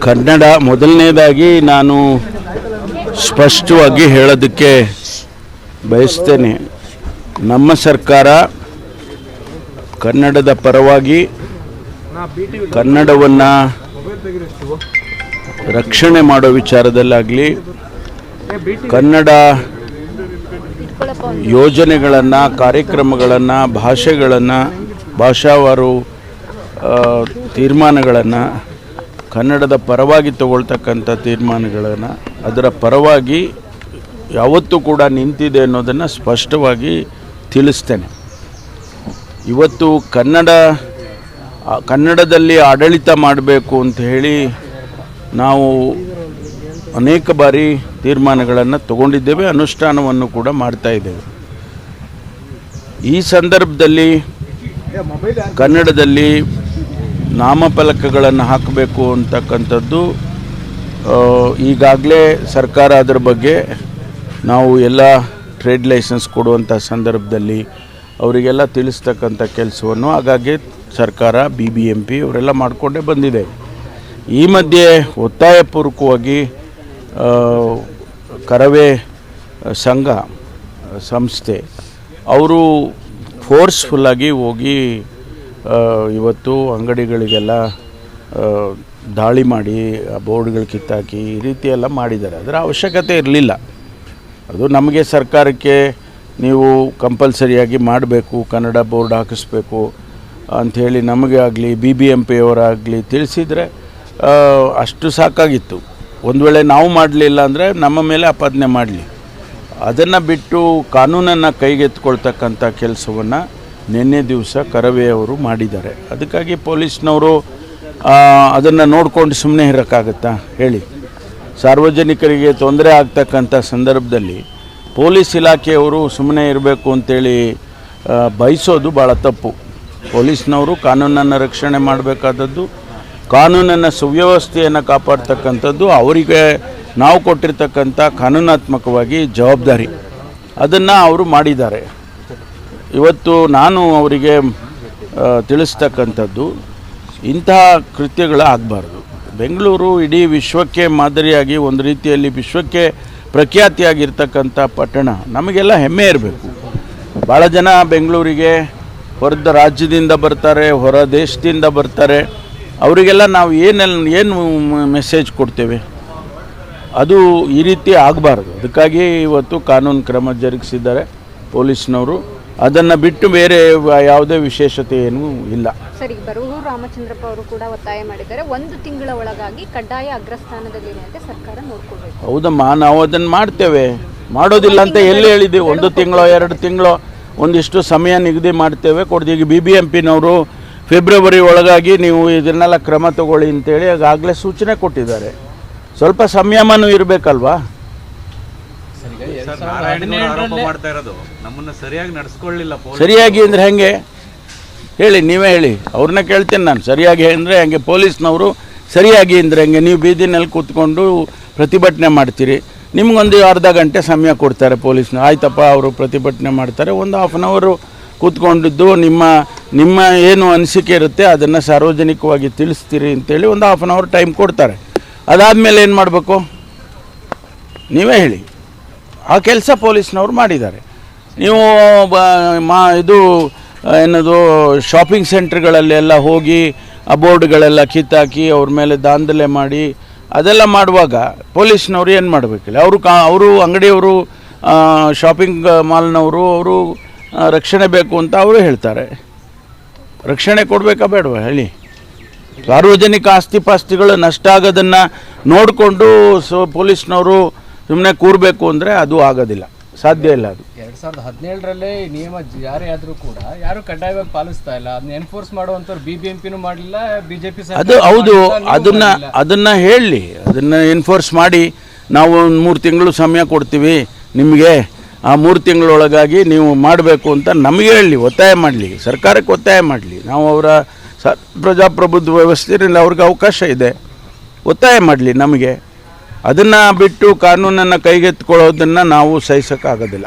ಕನ್ನಡ ಮೊದಲನೇದಾಗಿ ನಾನು ಸ್ಪಷ್ಟವಾಗಿ ಹೇಳೋದಕ್ಕೆ ಬಯಸ್ತೇನೆ. ನಮ್ಮ ಸರ್ಕಾರ ಕನ್ನಡದ ಪರವಾಗಿ ಕನ್ನಡವನ್ನು ರಕ್ಷಣೆ ಮಾಡೋ ವಿಚಾರದಲ್ಲಾಗಲಿ ಕನ್ನಡ ಯೋಜನೆಗಳನ್ನು, ಕಾರ್ಯಕ್ರಮಗಳನ್ನು, ಭಾಷೆಗಳನ್ನು, ಭಾಷಾವಾರು ತೀರ್ಮಾನಗಳನ್ನು ಕನ್ನಡದ ಪರವಾಗಿ ತಗೊಳ್ತಕ್ಕಂಥ ತೀರ್ಮಾನಗಳನ್ನು ಅದರ ಪರವಾಗಿ ಯಾವತ್ತೂ ಕೂಡ ನಿಂತಿದೆ ಅನ್ನೋದನ್ನು ಸ್ಪಷ್ಟವಾಗಿ ತಿಳಿಸ್ತೇನೆ. ಇವತ್ತು ಕನ್ನಡ ಕನ್ನಡದಲ್ಲಿ ಆಡಳಿತ ಮಾಡಬೇಕು ಅಂತ ಹೇಳಿ ನಾವು ಅನೇಕ ಬಾರಿ ತೀರ್ಮಾನಗಳನ್ನು ತಗೊಂಡಿದ್ದೇವೆ, ಅನುಷ್ಠಾನವನ್ನು ಕೂಡ ಮಾಡ್ತಾ ಇದ್ದೇವೆ. ಈ ಸಂದರ್ಭದಲ್ಲಿ ಕನ್ನಡದಲ್ಲಿ ನಾಮಫಲಕಗಳನ್ನು ಹಾಕಬೇಕು ಅಂತಕ್ಕಂಥದ್ದು ಈಗಾಗಲೇ ಸರ್ಕಾರ ಅದರ ಬಗ್ಗೆ ನಾವು ಎಲ್ಲ ಟ್ರೇಡ್ ಲೈಸೆನ್ಸ್ ಕೊಡುವಂಥ ಸಂದರ್ಭದಲ್ಲಿ ಅವರಿಗೆಲ್ಲ ತಿಳಿಸ್ತಕ್ಕಂಥ ಕೆಲಸವನ್ನು ಹಾಗಾಗಿ ಸರ್ಕಾರ ಬಿ ಬಿ ಎಂ ಪಿ ಇವರೆಲ್ಲ ಮಾಡಿಕೊಂಡೇ ಬಂದಿದೆ. ಈ ಮಧ್ಯೆ ಒತ್ತಾಯಪೂರ್ವಕವಾಗಿ ಕರವೇ ಸಂಘ, ಸಂಸ್ಥೆ, ಅವರು ಫೋರ್ಸ್ಫುಲ್ಲಾಗಿ ಹೋಗಿ ಇವತ್ತು ಅಂಗಡಿಗಳಿಗೆಲ್ಲ ದಾಳಿ ಮಾಡಿ ಬೋರ್ಡ್ಗಳು ಕಿತ್ತಾಕಿ ಈ ರೀತಿ ಎಲ್ಲ ಮಾಡಿದ್ದಾರೆ. ಅದರ ಅವಶ್ಯಕತೆ ಇರಲಿಲ್ಲ. ಅದು ನಮಗೆ ಸರ್ಕಾರಕ್ಕೆ ನೀವು ಕಂಪಲ್ಸರಿಯಾಗಿ ಮಾಡಬೇಕು, ಕನ್ನಡ ಬೋರ್ಡ್ ಹಾಕಿಸ್ಬೇಕು ಅಂಥೇಳಿ ನಮಗೆ ಆಗಲಿ, ಬಿ ಬಿ ಎಂ ಪಿಯವರಾಗಲಿ ತಿಳಿಸಿದರೆ ಅಷ್ಟು ಸಾಕಾಗಿತ್ತು. ಒಂದು ವೇಳೆ ನಾವು ಮಾಡಲಿಲ್ಲ ಅಂದರೆ ನಮ್ಮ ಮೇಲೆ ಆಪಾದನೆ ಮಾಡಲಿ. ಅದನ್ನು ಬಿಟ್ಟು ಕಾನೂನನ್ನು ಕೈಗೆತ್ಕೊಳ್ತಕ್ಕಂಥ ಕೆಲಸವನ್ನು ನಿನ್ನೆ ದಿವಸ ಕರವೇ ಅವರು ಮಾಡಿದ್ದಾರೆ. ಅದಕ್ಕಾಗಿ ಪೊಲೀಸ್ನವರು ಅದನ್ನು ನೋಡ್ಕೊಂಡು ಸುಮ್ಮನೆ ಇರೋಕ್ಕಾಗತ್ತಾ? ಹೇಳಿ. ಸಾರ್ವಜನಿಕರಿಗೆ ತೊಂದರೆ ಆಗ್ತಕ್ಕಂಥ ಸಂದರ್ಭದಲ್ಲಿ ಪೊಲೀಸ್ ಇಲಾಖೆಯವರು ಸುಮ್ಮನೆ ಇರಬೇಕು ಅಂತೇಳಿ ಬಯಸೋದು ಭಾಳ ತಪ್ಪು. ಪೊಲೀಸ್ನವರು ಕಾನೂನನ್ನು ರಕ್ಷಣೆ ಮಾಡಬೇಕಾದದ್ದು, ಕಾನೂನನ್ನು ಸುವ್ಯವಸ್ಥೆಯನ್ನು ಕಾಪಾಡ್ತಕ್ಕಂಥದ್ದು, ಅವರಿಗೆ ನಾವು ಕೊಟ್ಟಿರ್ತಕ್ಕಂಥ ಕಾನೂನಾತ್ಮಕವಾಗಿ ಜವಾಬ್ದಾರಿ. ಅದನ್ನು ಅವರು ಮಾಡಿದ್ದಾರೆ. ಇವತ್ತು ನಾನು ಅವರಿಗೆ ತಿಳಿಸ್ತಕ್ಕಂಥದ್ದು, ಇಂತಹ ಕೃತ್ಯಗಳು ಆಗಬಾರ್ದು. ಬೆಂಗಳೂರು ಇಡೀ ವಿಶ್ವಕ್ಕೆ ಮಾದರಿಯಾಗಿ, ಒಂದು ರೀತಿಯಲ್ಲಿ ವಿಶ್ವಕ್ಕೆ ಪ್ರಖ್ಯಾತಿಯಾಗಿರ್ತಕ್ಕಂಥ ಪಟ್ಟಣ, ನಮಗೆಲ್ಲ ಹೆಮ್ಮೆ ಇರಬೇಕು. ಭಾಳ ಜನ ಬೆಂಗಳೂರಿಗೆ, ಹೊರದ ರಾಜ್ಯದಿಂದ ಬರ್ತಾರೆ, ಹೊರ ದೇಶದಿಂದ ಬರ್ತಾರೆ. ಅವರಿಗೆಲ್ಲ ನಾವು ಏನೆಲ್ಲ ಏನು ಮೆಸೇಜ್ ಕೊಡ್ತೇವೆ? ಅದು ಈ ರೀತಿ ಆಗಬಾರ್ದು. ಅದಕ್ಕಾಗಿ ಇವತ್ತು ಕಾನೂನು ಕ್ರಮ ಜರುಗಿಸಿದ್ದಾರೆ ಪೊಲೀಸ್ನವರು. ಅದನ್ನು ಬಿಟ್ಟು ಬೇರೆ ಯಾವುದೇ ವಿಶೇಷತೆ ಏನೂ ಇಲ್ಲ. ಸರಿ ಬರೂರು ರಾಮಚಂದ್ರಪ್ಪ ಅವರು ಕೂಡ ಒತ್ತಾಯ ಮಾಡಿದ್ದಾರೆ. ಒಂದು ತಿಂಗಳ ಒಳಗಾಗಿ ಕಡ್ಡಾಯ ಅಗ್ರಸ್ಥಾನದಲ್ಲಿರುವಂತೆ ಸರ್ಕಾರ ನೋಡ್ಕೊಳ್ಬೇಕು. ಹೌದಮ್ಮ ನಾವು ಅದನ್ನು ಮಾಡ್ತೇವೆ. ಮಾಡೋದಿಲ್ಲ ಅಂತ ಎಲ್ಲಿ ಹೇಳಿದ್ದೀವಿ? ಒಂದು ತಿಂಗಳು ಎರಡು ತಿಂಗಳು ಒಂದಿಷ್ಟು ಸಮಯ ನಿಗದಿ ಮಾಡ್ತೇವೆ. ಕೊಡ್ತೀವಿ. ಈಗ ಬಿ ಬಿ ಎಂ ಪಿನವರು ಫೆಬ್ರವರಿ ಒಳಗಾಗಿ ನೀವು ಇದನ್ನೆಲ್ಲ ಕ್ರಮ ತಗೊಳ್ಳಿ ಅಂತೇಳಿ ಆಗಲೇ ಸೂಚನೆ ಕೊಟ್ಟಿದ್ದಾರೆ. ಸ್ವಲ್ಪ ಸಂಯಮನೂ ಇರಬೇಕಲ್ವಾ? ಮಾಡ್ತಾ ಇರೋದು. ನಮ್ಮನ್ನ ಸರಿಯಾಗಿ ನಡೆಸ್ಕೊಳ್ಳಿಲ್ಲ ಸರಿಯಾಗಿ ಅಂದರೆ ಹೆಂಗೆ? ಹೇಳಿ ನೀವೇ ಹೇಳಿ. ಅವ್ರನ್ನ ಕೇಳ್ತೀನಿ ನಾನು. ಸರಿಯಾಗಿ ಅಂದರೆ ಹಂಗೆ? ಪೊಲೀಸ್ನವರು ಸರಿಯಾಗಿ ಅಂದರೆ ಹಂಗೆ? ನೀವು ಬೀದಿನಲ್ಲಿ ಕೂತ್ಕೊಂಡು ಪ್ರತಿಭಟನೆ ಮಾಡ್ತೀರಿ. ನಿಮ್ಗೊಂದು ಅರ್ಧ ಗಂಟೆ ಸಮಯ ಕೊಡ್ತಾರೆ ಪೊಲೀಸ್ನ. ಆಯ್ತಪ್ಪ ಅವರು ಪ್ರತಿಭಟನೆ ಮಾಡ್ತಾರೆ. ಒಂದು ಹಾಫ್ ಆನ್ ಅವರು ಕೂತ್ಕೊಂಡಿದ್ದು ನಿಮ್ಮ ನಿಮ್ಮ ಏನು ಅನಿಸಿಕೆ ಇರುತ್ತೆ ಅದನ್ನು ಸಾರ್ವಜನಿಕವಾಗಿ ತಿಳಿಸ್ತೀರಿ ಅಂತೇಳಿ ಒಂದು ಹಾಫ್ ಆನ್ ಅವರ್ ಟೈಮ್ ಕೊಡ್ತಾರೆ. ಅದಾದಮೇಲೆ ಏನು ಮಾಡಬೇಕು? ನೀವೇ ಹೇಳಿ. ಆ ಕೆಲಸ ಪೊಲೀಸ್ನವ್ರು ಮಾಡಿದ್ದಾರೆ. ನೀವು ಮಾ, ಇದು, ಏನದು ಶಾಪಿಂಗ್ ಸೆಂಟ್ರ್ಗಳಲ್ಲೆಲ್ಲ ಹೋಗಿ, ಆ ಬೋರ್ಡ್ಗಳೆಲ್ಲ ಕಿತ್ತಾಕಿ, ಅವ್ರ ಮೇಲೆ ದಾಂಧಲೆ ಮಾಡಿ, ಅದೆಲ್ಲ ಮಾಡುವಾಗ ಪೊಲೀಸ್ನವ್ರು ಏನು ಮಾಡಬೇಕಿಲ್ಲ? ಅವರು ಕಾ, ಅವರು ಅಂಗಡಿಯವರು ಶಾಪಿಂಗ್ ಮಾಲ್ನವರು ಅವರು ರಕ್ಷಣೆ ಬೇಕು ಅಂತ ಅವರು ಹೇಳ್ತಾರೆ. ರಕ್ಷಣೆ ಕೊಡಬೇಕಾ ಬೇಡವಾ ಹೇಳಿ? ಸಾರ್ವಜನಿಕ ಆಸ್ತಿ ಪಾಸ್ತಿಗಳು ನಷ್ಟ ಆಗೋದನ್ನು ನೋಡಿಕೊಂಡು ಸೊ, ಪೊಲೀಸ್ನವರು ಸುಮ್ಮನೆ ಕೂರಬೇಕು ಅಂದರೆ ಅದು ಆಗೋದಿಲ್ಲ. ಸಾಧ್ಯ ಇಲ್ಲ ಅದು. ಎರಡ್ ಸಾವಿರದ ಹದಿನೇಳರಲ್ಲೇ ನಿಯಮ ಜಾರಿ ಆದ್ರೂ ಕೂಡ ಯಾರು ಕಡ್ಡಾಯವಾಗಿ ಪಾಲಿಸ್ತಾ ಇಲ್ಲ. ಅದನ್ನ ಎನ್ಫೋರ್ಸ್ ಮಾಡುವಂಥವ್ರು ಬಿ ಬಿ ಎಂ ಪಿನೂ ಮಾಡಲಿಲ್ಲ ಬಿಜೆಪಿ ಅದು ಹೌದು. ಅದನ್ನ ಅದನ್ನ ಹೇಳಿ ಅದನ್ನ ಎನ್ಫೋರ್ಸ್ ಮಾಡಿ ನಾವು ಒಂದು ಮೂರು ತಿಂಗಳು ಸಮಯ ಕೊಡ್ತೀವಿ. ನಿಮಗೆ ಆ ಮೂರು ತಿಂಗಳೊಳಗಾಗಿ ನೀವು ಮಾಡಬೇಕು ಅಂತ ನಮಗೆ ಹೇಳಿ ಒತ್ತಾಯ ಮಾಡಲಿ. ಸರ್ಕಾರಕ್ಕೆ ಒತ್ತಾಯ ಮಾಡಲಿ. ನಾವು ಅವರ ಸ ಪ್ರಜಾಪ್ರಭುತ್ವ ವ್ಯವಸ್ಥೆಯಲ್ಲಿ ಅವ್ರಿಗೆ ಅವಕಾಶ ಇದೆ. ಒತ್ತಾಯ ಮಾಡಲಿ ನಮಗೆ. ಅದನ್ನು ಬಿಟ್ಟು ಕಾನೂನನ್ನು ಕೈಗೆತ್ಕೊಳ್ಳೋದನ್ನು ನಾವು ಸಹಿಸೋಕ್ಕಾಗೋದಿಲ್ಲ.